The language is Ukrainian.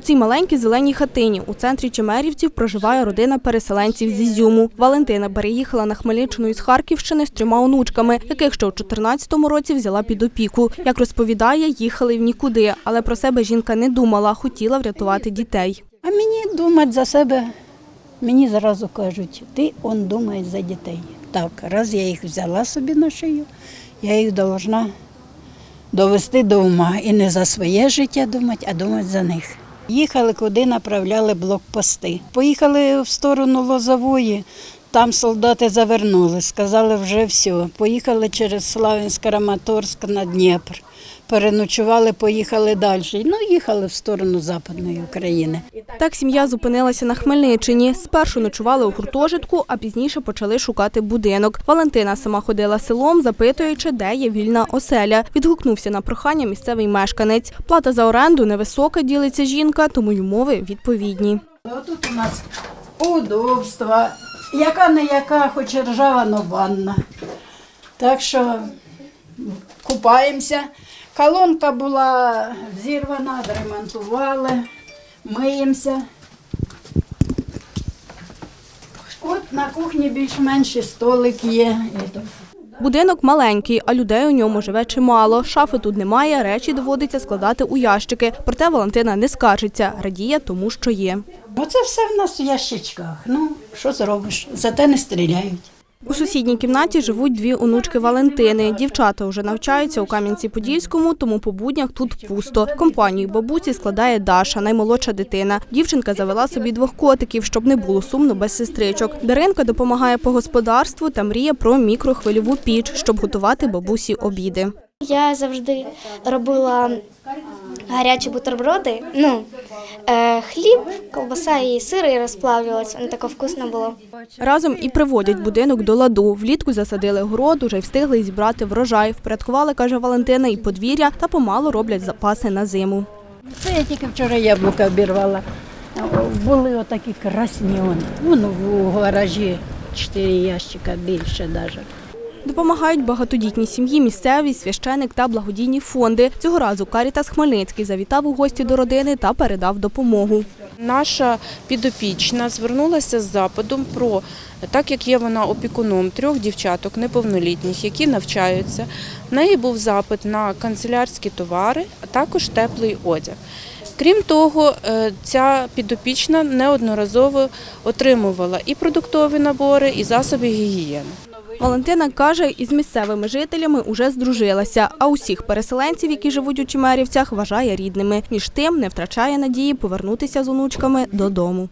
У цій маленькій зеленій хатині у центрі Чемерівців проживає родина переселенців з Ізюму. Валентина переїхала на Хмельниччину із Харківщини з трьома онучками, яких ще у 14-му році взяла під опіку. Як розповідає, їхали в нікуди, але про себе жінка не думала, хотіла врятувати дітей. А мені думати за себе, мені зразу кажуть, ти он думаєш за дітей. Так, раз я їх взяла собі на шию, я їх должна довести до ума і не за своє життя думати, а думати за них. Їхали, куди направляли блокпости. Поїхали в сторону Лозової, там солдати завернули, сказали вже все. Поїхали через Славянськ, Краматорськ на Дніпр. Переночували, поїхали далі. Ну, їхали в сторону Западної України. Так сім'я зупинилася на Хмельниччині. Спершу ночували у гуртожитку, а пізніше почали шукати будинок. Валентина сама ходила селом, запитуючи, де є вільна оселя. Відгукнувся на прохання місцевий мешканець. Плата за оренду невисока, ділиться жінка, тому й умови відповідні. Тут у нас удобства, яка не яка, хоч ржава, но ванна. Так що купаємося. Колонка була зірвана, відремонтували, миємося. От на кухні більш-менш столик є. Будинок маленький, а людей у ньому живе чимало. Шафи тут немає, речі доводиться складати у ящики. Проте Валентина не скаржиться, радіє тому, що є. Оце все в нас в ящичках. Ну, що зробиш? Зате не стріляють. У сусідній кімнаті живуть дві онучки Валентини. Дівчата вже навчаються у Кам'янці-Подільському, тому по буднях тут пусто. Компанію бабусі складає Даша, наймолодша дитина. Дівчинка завела собі двох котиків, щоб не було сумно без сестричок. Даринка допомагає по господарству та мріє про мікрохвильову піч, щоб готувати бабусі обіди. Я завжди робила гарячі бутерброди. Ну, е, хліб, ковбаса і сир і розплавлювалася. Воно таке вкусно було. Разом і приводять будинок до ладу. Влітку засадили город, уже й встигли зібрати врожай. Впорядкували, каже Валентина, і подвір'я та помалу роблять запаси на зиму. Це я тільки вчора яблука обірвала. Були отакі красні. он. Вон в гаражі чотири ящика більше навіть. Допомагають багатодітні сім'ї, місцеві, священик та благодійні фонди. Цього разу Карітас Хмельницький завітав у гості до родини та передав допомогу. Наша підопічна звернулася з запитом про так як є вона опікуном трьох дівчаток неповнолітніх, які навчаються. В неї був запит на канцелярські товари, а також теплий одяг. Крім того, е, ця підопічна неодноразово отримувала і продуктові набори, і засоби гігієни. Валентина каже, із місцевими жителями уже здружилася, а усіх переселенців, які живуть у Чимерівцях, вважає рідними. Між тим не втрачає надії повернутися з онучками додому.